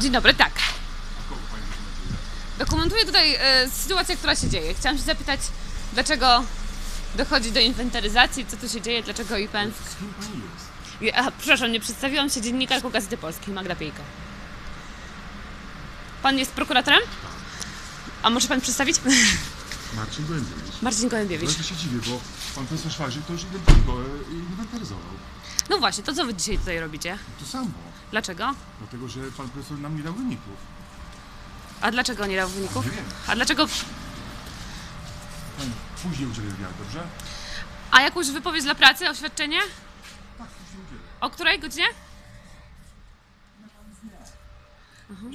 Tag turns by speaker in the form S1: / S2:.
S1: Dzień dobry, tak.
S2: Kogo pani dokumentuje?
S1: Dokumentuję tutaj e, sytuację, która się dzieje. Chciałam się zapytać, dlaczego dochodzi do inwentaryzacji, co tu się dzieje, dlaczego IPN...
S2: Z kim pani jest?
S1: Aha, przepraszam, nie przedstawiłam się dziennikarką Gazety Polskiej, Magda Piejka. Pan jest prokuratorem? A może pan przedstawić?
S2: Marcin Gołębiewicz.
S1: Marcin
S2: No
S1: Gołębiewicz.
S2: to się dziwię, bo pan profesor Szwazik to już inwentaryzował.
S1: No właśnie, to co wy dzisiaj tutaj robicie?
S2: To samo.
S1: Dlaczego?
S2: Dlatego, że pan profesor nam nie dał wyników.
S1: A dlaczego nie dał wyników?
S2: Nie wiem.
S1: A dlaczego...
S2: Pani później udzielę wywiadu, dobrze?
S1: A jakąś wypowiedź dla pracy, oświadczenie?
S2: Tak, później udzielę.
S1: O której godzinie?
S2: Mhm.